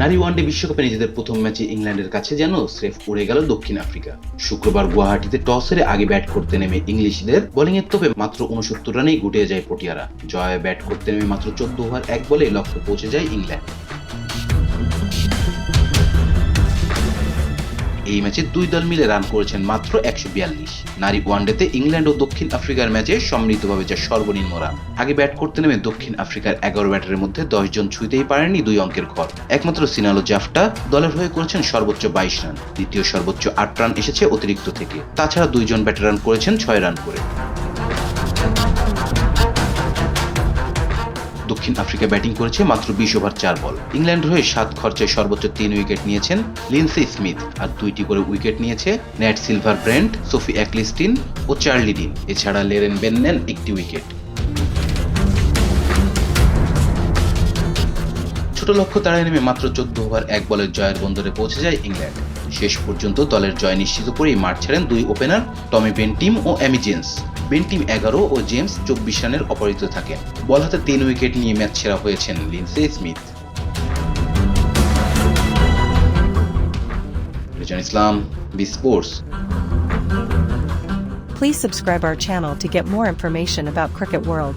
নারী ওয়ানডে বিশ্বকাপে নিজেদের প্রথম ম্যাচে ইংল্যান্ডের কাছে যেন স্রেফ উড়ে গেল দক্ষিণ আফ্রিকা। শুক্রবার গুয়াহাটিতে টস হেরে আগে ব্যাট করতে নেমে ইংলিশদের বোলিং এর তোপে মাত্র উনসত্তর রানেই গুটিয়ে যায় পটিয়ারা। জয়ে ব্যাট করতে নেমে মাত্র চোদ্দ ওভার, এক বলে লক্ষ্যে পৌঁছে যায় ইংল্যান্ড। এই ম্যাচে দুই দল মিলে রান করেছেন মাত্র একশো বিয়াল্লিশ। নারী ওয়ানডেতে ইংল্যান্ড ও দক্ষিণ আফ্রিকার ম্যাচে সম্মিলিতভাবে যা সর্বনিম্ন রান, আগে ব্যাট করতে নেমে দক্ষিণ আফ্রিকার এগারো ব্যাটারের মধ্যে দশজন ছুঁতেই পারেননি দুই অঙ্কের ঘর। একমাত্র সিনালো জাফটা দলের হয়ে করেছেন সর্বোচ্চ বাইশ রান, দ্বিতীয় সর্বোচ্চ আট রান এসেছে অতিরিক্ত থেকে। তাছাড়া দুইজন ব্যাটার রান করেছেন ছয় রান করে। দক্ষিণ আফ্রিকা ব্যাটিং করেছে মাত্র বিশ ওভার চার বল। ইংল্যান্ড হয়ে সাত খরচায় সর্বোচ্চ তিন উইকেট নিয়েছেন লিন্সে স্মিথ আর দুইটি করে উইকেট নিয়েছে Nat Sciver Brunt Sophie Ecclestone ও চার্লি ডিন। এছাড়া লেরেন বেন নেন একটি উইকেট। ছোট লক্ষ্য তাড়ায় নেমে মাত্র চোদ্দ ওভার এক বলের জয়ের বন্দরে পৌঁছে যায় ইংল্যান্ড। শেষ পর্যন্ত দলের জয় নিশ্চিত করেই মাঠ ছাড়েন দুই ওপেনার, টমি বেন্টিম ও অ্যামি জেমস বেন্টিম এগারো ও জেমস চব্বিশ রানের অপরাজিত থাকেন। বল হাতে তিন উইকেট নিয়ে ম্যাচ সেরা হয়েছেন Linsey Smith. Rijon Islam, B Sports. Please subscribe our channel to get more information about Cricket World.